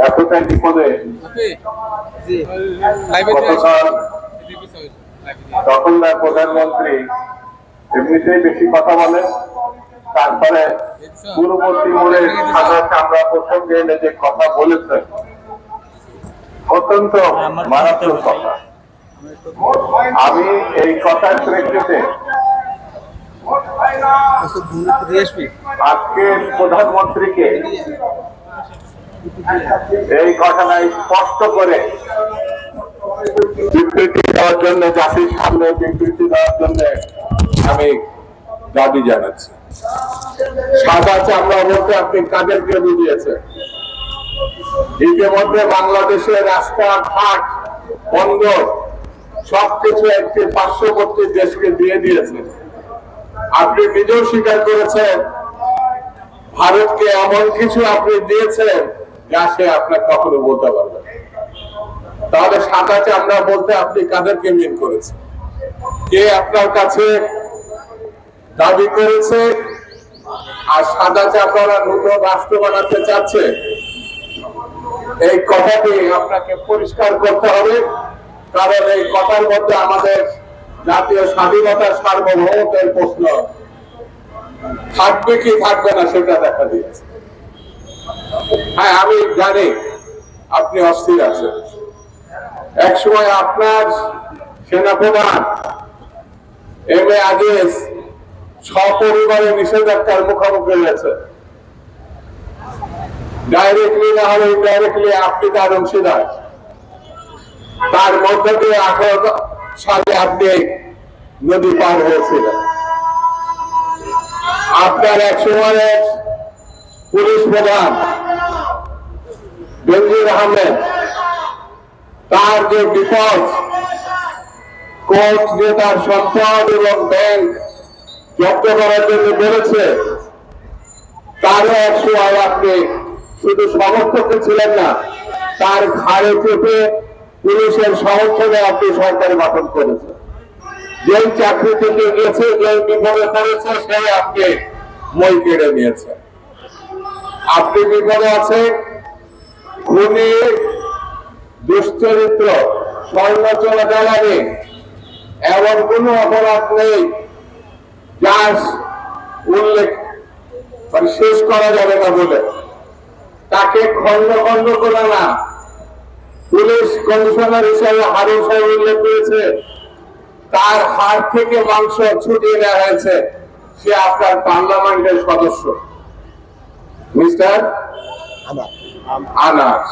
এতটা বিপদে গতকাল তখনকার প্রধানমন্ত্রী এমনিতেই বেশি কথা বলেন তারপরে পূর্ববর্তী মোড়ে সাদা চামড়া প্রসঙ্গে এনে যে কথা বলেছেন অত্যন্ত মারাত্মক কথা আমি এই কথার প্রেক্ষিতে প্রধানমন্ত্রীকে এই ঘটনায় স্পষ্ট করে দেওয়ার জন্য সামনে দেওয়ার জন্য আমি দাবি জানাচ্ছি। সাদা চামড়া বলতে আপনি কাদেরকে বুঝিয়েছেন ইতিমধ্যে বাংলাদেশের রাস্তা ঘাট বন্দর, সবকিছু একটি পার্শ্ববর্তী দেশকে দিয়ে দিয়েছে। আপনি নিজেও স্বীকার করেছেন। ভারতকে এমন কিছু আপনি দিয়েছেন যা সে আপনার কখনো বলতে পারবে তাহলে সাদা চামড়া বলতে আপনি কাদেরকে মিন করেছেন? কে আপনার কাছে দাবি করেছে? আর সাদা চামড়া নতুন রাষ্ট্র বানাতে চাচ্ছে? এই কথাটি আপনাকে পরিষ্কার করতে হবে। কারণ এই কথার মধ্যে আমাদের জাতীয় স্বাধীনতার সার্বভৌমত্বের প্রশ্ন। থাকবে কি থাকবে না সেটা দেখা দিয়েছে। হ্যাঁ আমি জানি আপনি অস্থির আছেন। এক সময় আপনার সেনাপ্রধান এম এ আগে সপরিবারে নিষেধাজ্ঞার মুখোমুখি হয়েছে। ডাইরেক্টলি না হলে ইনডাইরেক্টলি আপনি তার অংশীদার। তার মধ্য দিয়ে সালে আপনি নদী পার হয়েছিলেন আপনার এক সময়ের পুলিশ প্রধান বেনজির আহমেদ তার যে বিপদ কোর্ট যে তার সম্পদ এবং ব্যাংক জব্দ করার জন্য বলেছে, তারও এক সময় আপনি শুধু সমর্থক ছিলেন না, তার ঘাড়ে চেপে পুলিশের সমর্থনে আপনি সরকার গঠন করেছেন। যেই চাকরি থেকে গেছে যে বিপদে পড়েছে, সে আপনি মই কেড়ে নিয়েছে আপনি বিপদে আছেন, খুনি, দুশ্চরিত্র, স্বর্ণ চলে জ্বালানি, এমন কোন অপরাধ নেই যার উল্লেখ মানে শেষ করা যাবে না বলে। তাকে খন্ড খন্ড করে না পুলিশ কমিশনার হিসেবে হারুন সাহেব উল্লেখ করেছে তার হাড় থেকে মাংস ছুটিয়ে নেওয়া হয়েছে। সে আপনার পার্লামেন্টের সদস্য। মিস্টার? আনাস।